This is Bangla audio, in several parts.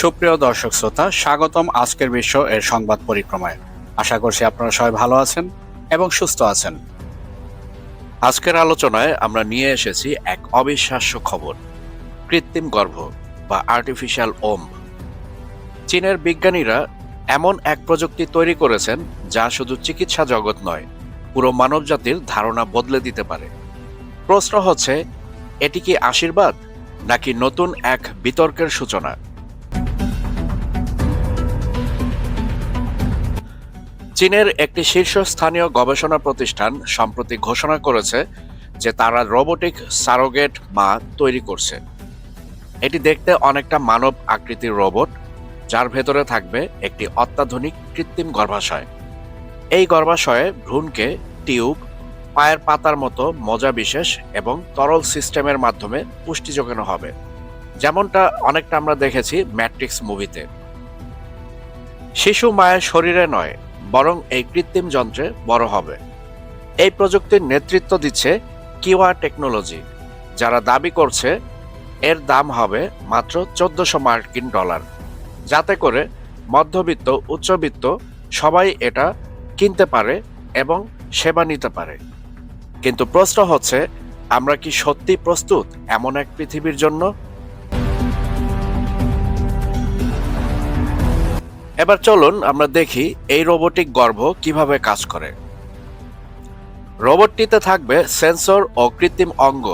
সুপ্রিয় দর্শক শ্রোতা, স্বাগতম আজকের বিশ্ব এর সংবাদ পরিক্রমায়। আশা করছি আপনারা সবাই ভালো আছেন এবং সুস্থ আছেন। আজকের আলোচনায় আমরা নিয়ে এসেছি এক অবিশ্বাস্য খবর, কৃত্রিম গর্ভ বা আর্টিফিশিয়াল ওম চীনের বিজ্ঞানীরা এমন এক প্রযুক্তি তৈরি করেছেন যা শুধু চিকিৎসা জগৎ নয়, পুরো মানবজাতির ধারণা বদলে দিতে পারে। প্রশ্ন হচ্ছে, এটি কি আশীর্বাদ নাকি নতুন এক বিতর্কের সূচনা? চীনের একটি শীর্ষস্থানীয় গবেষণা প্রতিষ্ঠান সম্প্রতি ঘোষণা করেছে যে তারা রোবোটিক সারোগেট মা তৈরি করছে। এটি দেখতে অনেকটা মানব আকৃতির রোবট, যার ভেতরে থাকবে একটি অত্যাধুনিক কৃত্রিম গর্ভাশয়। এই গর্ভাশয়ে ভ্রূণকে টিউব, পায়ের পাতার মতো মজা বিশেষ এবং তরল সিস্টেমের মাধ্যমে পুষ্টি যোগানো হবে। যেমনটা অনেকটা আমরা দেখেছি ম্যাট্রিক্স মুভিতে। শিশু মায়ের শরীরে নয় বরং এই কৃত্রিম যন্ত্রে বড় হবে। এই প্রযুক্তির নেতৃত্ব দিচ্ছে কিওয়া টেকনোলজি, যারা দাবি করছে এর দাম হবে মাত্র চোদ্দশো মার্কিন ডলার। যাতে করে মধ্যবিত্ত, উচ্চবিত্ত সবাই এটা কিনতে পারে এবং সেবা নিতে পারে। কিন্তু প্রশ্ন হচ্ছে, আমরা কি সত্যি প্রস্তুত এমন এক পৃথিবীর জন্য? এবার চলুন আমরা দেখি এই রোবোটিক গর্ভ কীভাবে কাজ করে। রোবটটিতে থাকবে সেন্সর ও কৃত্রিম অঙ্গ,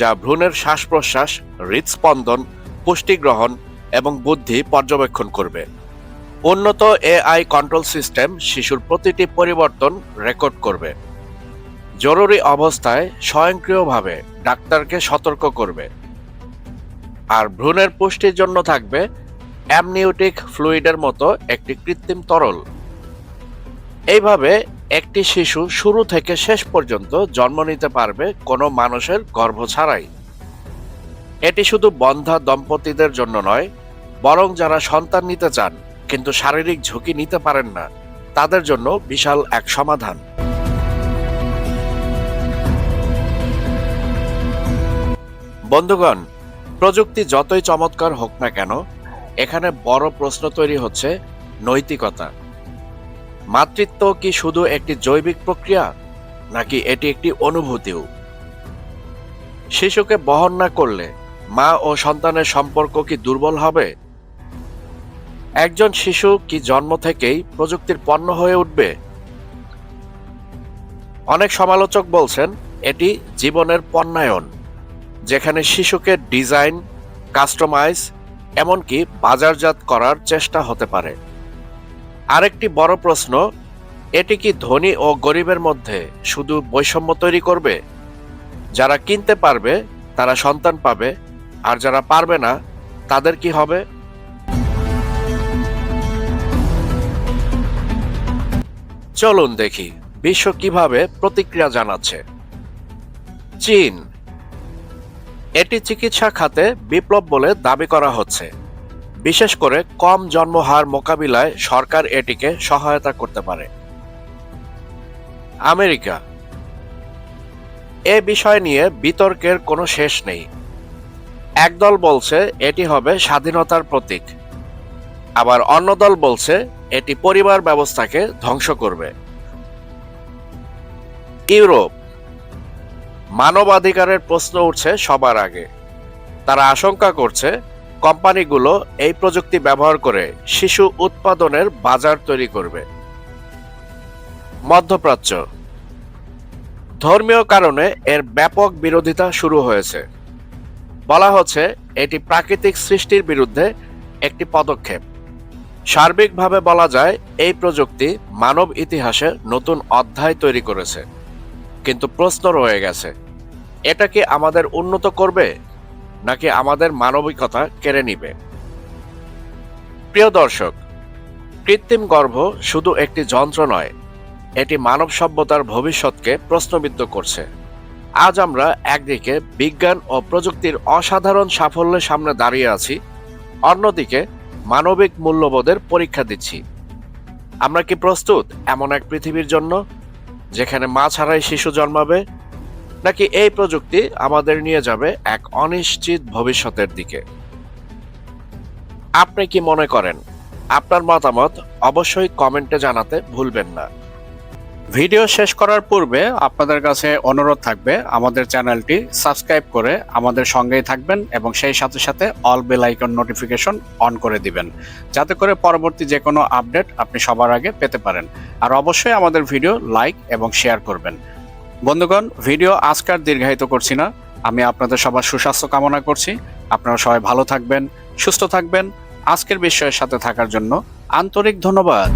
যা ভ্রূণের শ্বাস প্রশ্বাস হৃদস্পন্দন পুষ্টি গ্রহণ এবং বুদ্ধি পর্যবেক্ষণ করবে। উন্নত এআই কন্ট্রোল সিস্টেম শিশুর প্রতিটি পরিবর্তন রেকর্ড করবে। জরুরি অবস্থায় স্বয়ংক্রিয়ভাবে ডাক্তারকে সতর্ক করবে। আর ভ্রূণের পুষ্টির জন্য থাকবে অ্যামনিউটিক ফ্লুইডের মতো একটি কৃত্রিম তরল। এইভাবে একটি শিশু শুরু থেকে শেষ পর্যন্ত জন্ম নিতে পারবে কোনো মানুষের গর্ভ ছাড়াই। এটি শুধু বন্ধা দম্পতিদের জন্য নয়, বরং যারা সন্তান নিতে চান কিন্তু শারীরিক ঝুঁকি নিতে পারেন না, তাদের জন্য বিশাল এক সমাধান। বন্ধুগণ, প্রযুক্তি যতই চমৎকার হোক না কেন এখানে বড় প্রশ্ন তৈরি হচ্ছে, নৈতিকতা। মাতৃত্ব কি শুধু একটি জৈবিক প্রক্রিয়া, নাকি এটি একটি অনুভূতিও? শিশুকে বহন না করলে মা ও সন্তানের সম্পর্ক কি দুর্বল হবে? একজন শিশু কি জন্ম থেকেই প্রযুক্তির পণ্য হয়ে উঠবে? অনেক সমালোচক বলছেন, এটি জীবনের পণ্যায়ন, যেখানে শিশুকে ডিজাইন, কাস্টমাইজ এমনকি বাজারজাত করার চেষ্টা হতে পারে। আরেকটি বড় প্রশ্ন, এটি কি ধনী ও গরিবের মধ্যে শুধু বৈষম্য তৈরি করবে? যারা কিনতে পারবে, তারা সন্তান পাবে, আর যারা পারবে না, তাদের কি হবে? চলুন দেখি, বিশ্ব কীভাবে প্রতিক্রিয়া জানাচ্ছে। চীন এটি চিকিৎসা খাতে বিপ্লব বলে দাবি করা হচ্ছে। বিশেষ করে কম জন্মহার মোকাবিলায় সরকার এটিকে সহায়তা করতে পারে। আমেরিকা। এ বিষয় নিয়ে বিতর্কের কোনো শেষ নেই। একদল বলছে এটি হবে স্বাধীনতার প্রতীক। আবার অন্য দল বলছে এটি পরিবার ব্যবস্থাকে ধ্বংস করবে। ইউরোপ। মানবাধিকারের প্রশ্ন উঠছে সবার আগে। তারা আশঙ্কা করছে কোম্পানিগুলো এই প্রযুক্তি ব্যবহার করে শিশু উৎপাদনের বাজার তৈরি করবে। মধ্যপ্রাচ্য। ধর্মীয় কারণে এর ব্যাপক বিরোধিতা শুরু হয়েছে। বলা হচ্ছে এটি প্রাকৃতিক সৃষ্টির বিরুদ্ধে একটি পদক্ষেপ। সার্বিকভাবে বলা যায় এই প্রযুক্তি মানব ইতিহাসে নতুন অধ্যায় তৈরি করেছে। কিন্তু প্রশ্ন রয়ে গেছে এটা কি আমাদের উন্নত করবে? নাকি আমাদের মানবিকতা কেড়ে নিবে? প্রিয় দর্শক, কৃত্রিম গর্ভ শুধু একটি যন্ত্র নয়, এটি মানব সভ্যতার ভবিষ্যৎকে প্রশ্নবিদ্ধ করছে। আজ আমরা একদিকে বিজ্ঞান ও প্রযুক্তির অসাধারণ সাফল্যের সামনে দাঁড়িয়ে আছি, অন্যদিকে মানবিক মূল্যবোধের পরীক্ষা দিচ্ছি। আমরা কি প্রস্তুত এমন এক পৃথিবীর জন্য, যেখানে মা ছাড়াই শিশু জন্মাবে নাকি এই প্রযুক্তি আমাদের নিয়ে যাবে এক অনিশ্চিত ভবিষ্যতের দিকে। আপনি কি মনে করেন? আপনার মতামত অবশ্যই কমেন্টে জানাতে ভুলবেন না। ভিডিও শেষ করার পূর্বে আপনাদের কাছে অনুরোধ থাকবে, আমাদের চ্যানেলটি সাবস্ক্রাইব করে আমাদের সঙ্গেই থাকবেন এবং সেই সাথে সাথে all bell icon notification on করে দিবেন, যাতে করে পরবর্তী যে কোনো আপডেট আপনি সবার আগে পেতে পারেন। আর অবশ্যই আমাদের ভিডিও লাইক এবং শেয়ার করবেন। বন্ধুগণ, ভিডিও আজকার দীর্ঘায়িত করছি না। আমি আপনাদের সবার সুস্বাস্থ্য কামনা করছি। আপনারা সবাই ভালো থাকবেন, সুস্থ থাকবেন। আজকের বিষয়ের সাথে থাকার জন্য আন্তরিক ধন্যবাদ।